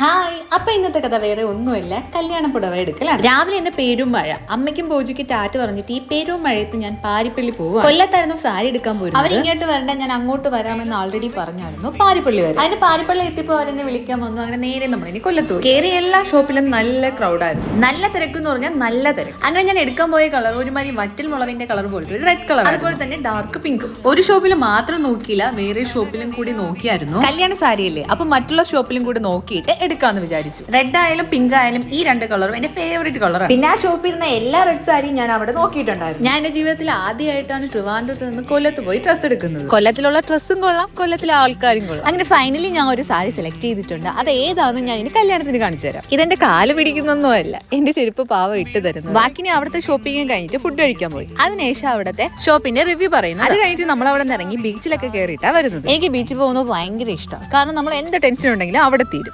Hi. അപ്പൊ ഇന്നത്തെ കഥ വേറെ ഒന്നുമില്ല. കല്യാണ പുടവ എടുക്കലാണ്. രാവിലെ എന്റെ പേരും മഴ. അമ്മയ്ക്കും പൂജയ്ക്ക് ടാറ്റ് പറഞ്ഞിട്ട് ഈ പേരും മഴയത്ത് ഞാൻ പാരിപ്പള്ളി പോവാ കൊല്ലത്തായിരുന്നു സാരി എടുക്കാൻ പോയി അവർ ഇങ്ങോട്ട് വരണ്ട ഞാൻ അങ്ങോട്ട് വരാമെന്ന് ഓൾറെഡി പറഞ്ഞായിരുന്നു. പാരിപ്പള്ളി വരും. അതിന് പാരിപ്പള്ളി എത്തിപ്പോ അവരെന്നെ വിളിക്കാൻ വന്നു. അങ്ങനെ നേരെ നമ്മൾ ഇനി കൊല്ലത്തു കേറി എല്ലാ ഷോപ്പിലും നല്ല ക്രൗഡായിരുന്നു നല്ല തിരക്ക് എന്ന് പറഞ്ഞാൽ നല്ല തിരക്ക്. അങ്ങനെ ഞാൻ എടുക്കാൻ പോയ കളർ ഒരുമാതിരി വറ്റൽ മുളവിന്റെ കളർ പോലത്തെ ഒരു റെഡ് കളർ അതുപോലെ തന്നെ ഡാർക്ക് പിങ്ക് ഒരു ഷോപ്പിൽ മാത്രം നോക്കിയില്ല വേറെ ഷോപ്പിലും കൂടി നോക്കിയായിരുന്നു. കല്യാണ സാരിയല്ലേ? അപ്പൊ മറ്റുള്ള ഷോപ്പിലും കൂടി നോക്കിയിട്ട് എടുക്കാന്ന് വിചാരിച്ചു. റെഡ് ആയാലും പിങ്ക് ആയാലും ഈ രണ്ട് കളറും എന്റെ ഫേവറേറ്റ് കളറാണ് പിന്നെ ആ ഷോപ്പിൽ ഇരുന്ന എല്ലാ റെഡ് സാരിയും ഞാൻ അവിടെ നോക്കിയിട്ടുണ്ടായിരുന്നു. ഞാൻ എന്റെ ജീവിതത്തിൽ ആദ്യമായിട്ടാണ് ട്രിവാൻഡ്രത്ത് നിന്ന് കൊല്ലത്ത് പോയി ഡ്രസ്സ് എടുക്കുന്നത്. കൊല്ലത്തിലുള്ള ഡ്രസ്സും കൊള്ളാം കൊല്ലത്തിലെ ആൾക്കാരും കൊള്ളാം. അങ്ങനെ ഫൈനലി ഞാൻ ഒരു സാരി സെലക്ട് ചെയ്തിട്ടുണ്ട്. അത് ഏതാണെന്ന് ഞാൻ ഇനി കല്യാണത്തിന് കാണിച്ചു തരാം. ഇതെന്റെ കാൽ പിടിക്കുന്നൊന്നും അല്ല എന്റെ ചെരുപ്പ് പാവം ഇട്ട് തരുന്നു ബാക്കി അവിടുത്തെ ഷോപ്പിംഗ് കഴിഞ്ഞിട്ട് ഫുഡ് കഴിക്കാൻ പോയി. അതിനുശേഷം അവിടുത്തെ ഷോപ്പിന്റെ റിവ്യൂ പറയുന്നു. അത് കഴിഞ്ഞിട്ട് നമ്മൾ അവിടെ നിന്ന് ഇറങ്ങി ബീച്ചിലൊക്കെ കയറിയിട്ടാണ് വരുന്നത്. എനിക്ക് ബീച്ചിൽ പോകുന്നത് ഭയങ്കര ഇഷ്ടമാണ് കാരണം നമ്മൾ എന്ത് ടെൻഷൻ ഉണ്ടെങ്കിലും അവിടെ തീരും.